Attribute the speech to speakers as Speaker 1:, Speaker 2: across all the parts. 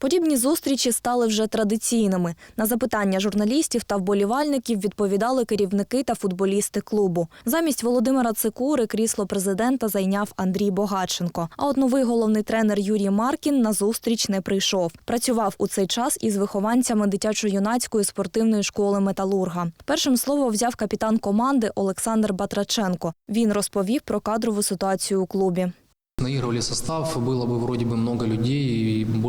Speaker 1: Подібні зустрічі стали вже традиційними. На запитання журналістів та вболівальників відповідали керівники та футболісти клубу. Замість Володимира Цикури крісло президента зайняв Андрій Богаченко. А от новий головний тренер Юрій Маркін на зустріч не прийшов. Працював у цей час із вихованцями дитячо-юнацької спортивної школи Металурга. Першим слово взяв капітан команди Олександр Батраченко. Він розповів про кадрову ситуацію у клубі.
Speaker 2: Наигрывали состав, было бы вроде бы много людей, и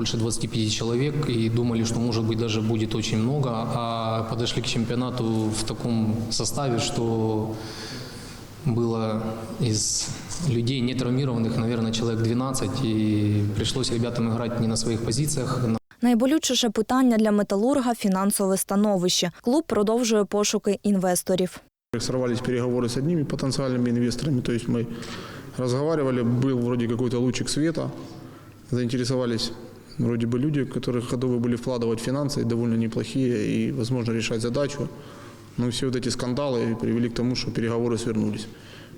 Speaker 2: больше 25 человек, и думали, что может быть даже будет очень много, а подошли к чемпионату в таком составе, что было из людей не травмированных, наверное, человек 12, и пришлось ребятам играть не на своих позициях,
Speaker 1: Найболючіше питання для металурга фінансове становище. Клуб продовжує пошуки інвесторів.
Speaker 3: Сорвались переговоры с одними потенциальными инвесторами, то есть мы разговаривали, был вроде какой-то лучик света, заинтересовались вроде бы люди, которые готовы были вкладывать финансы, довольно неплохие, и, возможно, решать задачу. Но все вот эти скандалы привели к тому, что переговоры свернулись.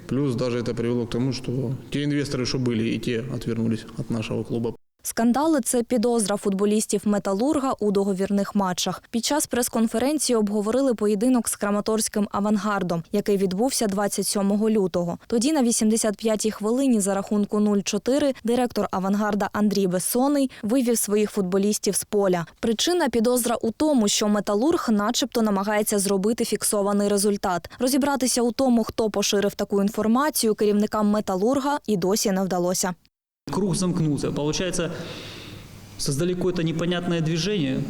Speaker 3: Плюс даже это привело к тому, что те инвесторы, что были, и те отвернулись от нашего клуба.
Speaker 1: Скандали це підозра футболістів металурга у договірних матчах. Під час прес-конференції обговорили поєдинок з краматорським авангардом, який відбувся 27 лютого. Тоді на 85-й хвилині за рахунку 0-4 директор авангарда Андрій Бессоний вивів своїх футболістів з поля. Причина підозра у тому, що металург, начебто, намагається зробити фіксований результат. Розібратися у тому, хто поширив таку інформацію, керівникам металурга і досі не вдалося.
Speaker 4: Круг замкнулся. Получается, создали какое-то непонятное движение.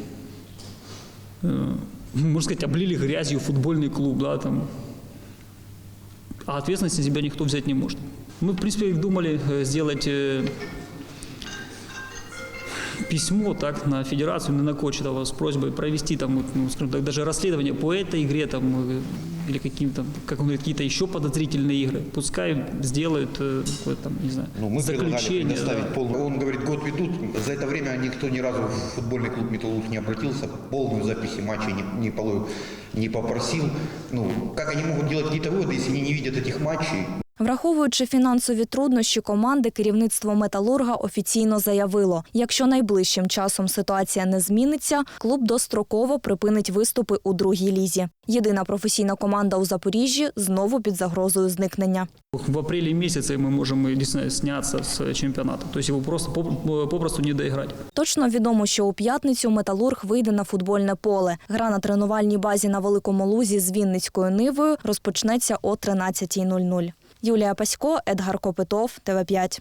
Speaker 4: Э, Можно сказать, облили грязью футбольный клуб, да, там. А ответственность себя никто взять не может. Мы, в принципе, думали э, сделать э, письмо так на федерацию, на Кочетова с просьбой провести там, ну, скажем так, даже расследование по этой игре там, или каким-то, как он говорит, какие-то еще подозрительные игры. Пускай сделают э, какое-то там, не знаю,
Speaker 5: Ну, мы предлагали
Speaker 4: заключение.
Speaker 5: предоставить
Speaker 4: да.
Speaker 5: полную. Он говорит, год ведут. За это время никто ни разу в футбольный клуб «Металлург» не обратился, полную записи матчей не, не, полу- не попросил. Ну, как они могут делать какие-то выводы, если они не видят этих матчей?
Speaker 1: Враховуючи фінансові труднощі команди, керівництво металурга офіційно заявило: якщо найближчим часом ситуація не зміниться, клуб достроково припинить виступи у другій лізі. Єдина професійна команда у Запоріжжі знову під загрозою зникнення.
Speaker 4: В апреле месяце мы можем э, действительно сняться с чемпионата. То есть его просто попросту не доиграть.
Speaker 1: Точно відомо, що у п'ятницю металург вийде на футбольне поле. Гра на тренувальній базі на Великому Лузі з Вінницькою нивою розпочнеться о 13.00. Юлія Пасько, Едгар Копитов, ТВ5.